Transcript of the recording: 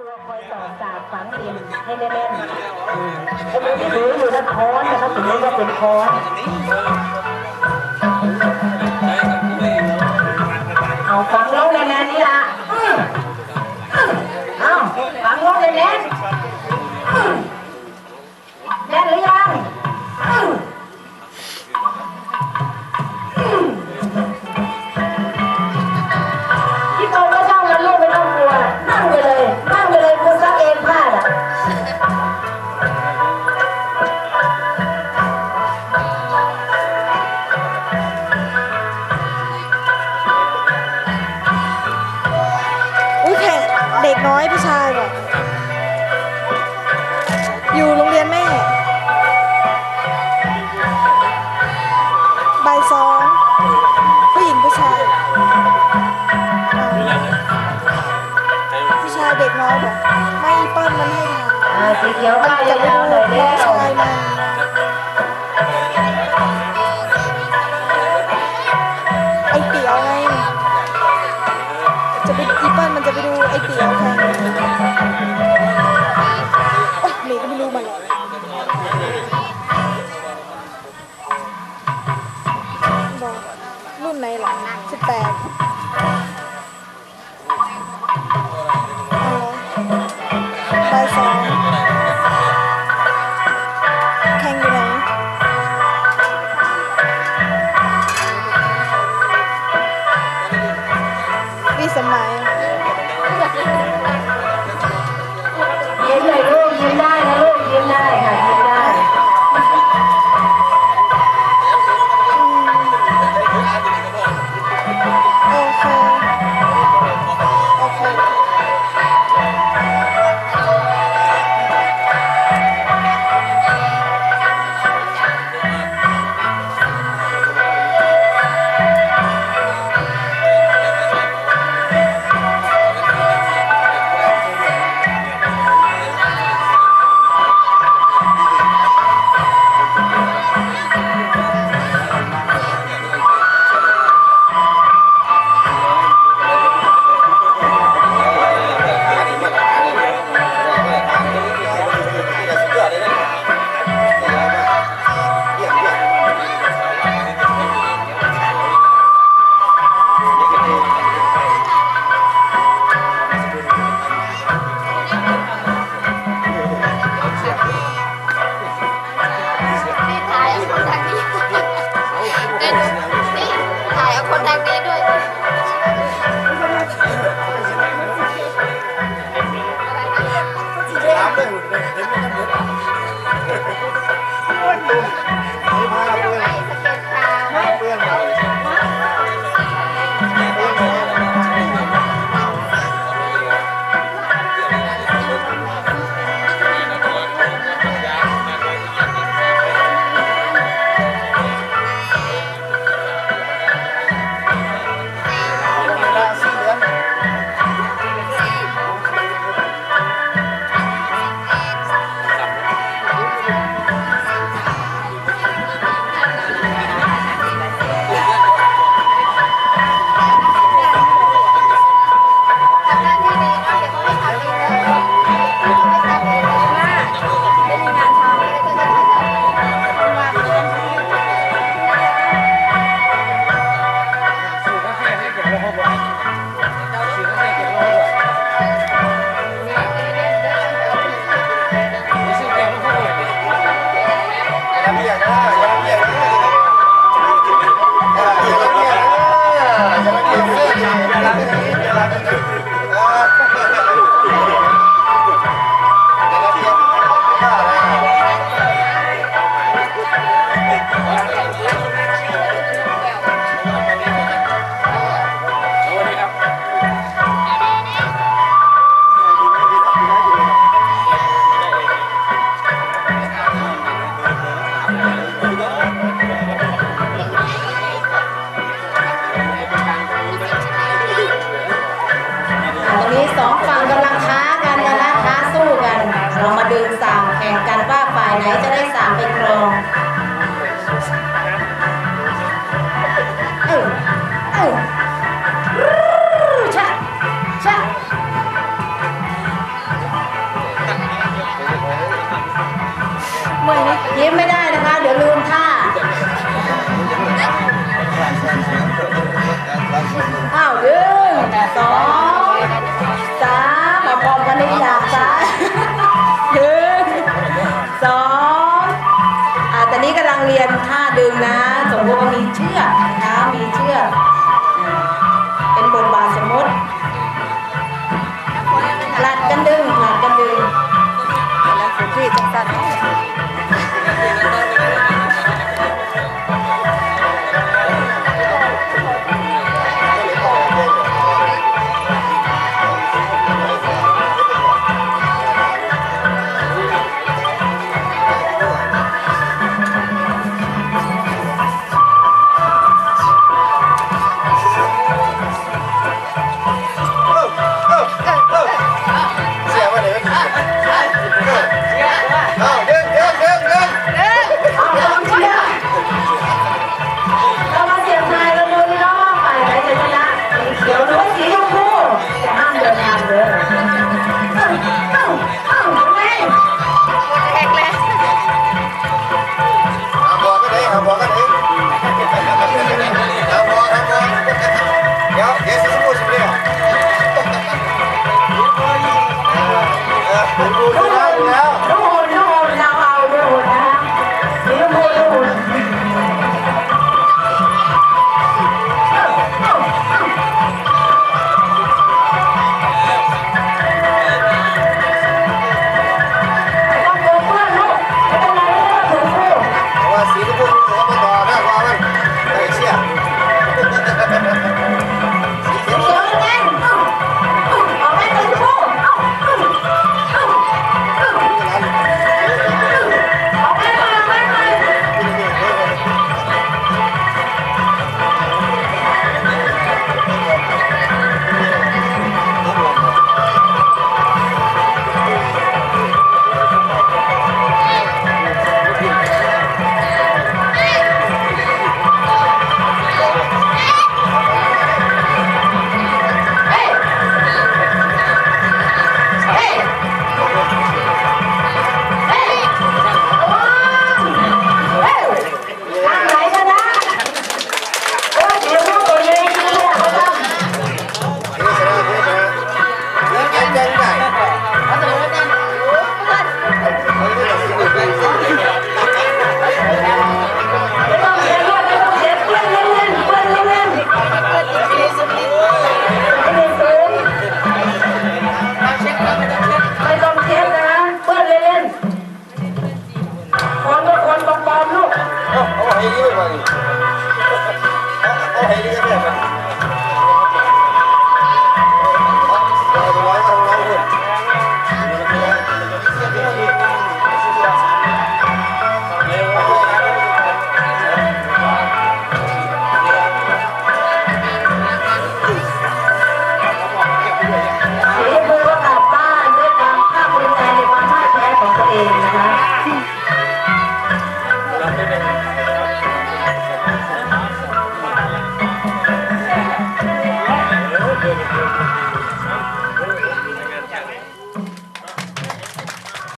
ตัวคอยสอนสาบฝังดินให้แน่นๆถืออยู่นะค้อนนะครับถือว่าเป็นค้อน สีเขียวมายาวหน่อยเตี๋ยวไง จะไปอีเปิ้ลมันจะไปดูไอเตี๋ยวแทนโอ๊ยเมย์ก็ไม่รู้มัหรอกรุ่นไหนหรอสิบแปด เลยเห็นไหมครับายไหนจะได้สามไปครอง มีเชือกเท้มีเชือกเป็นบทบาทสมมติผลัดกันดึง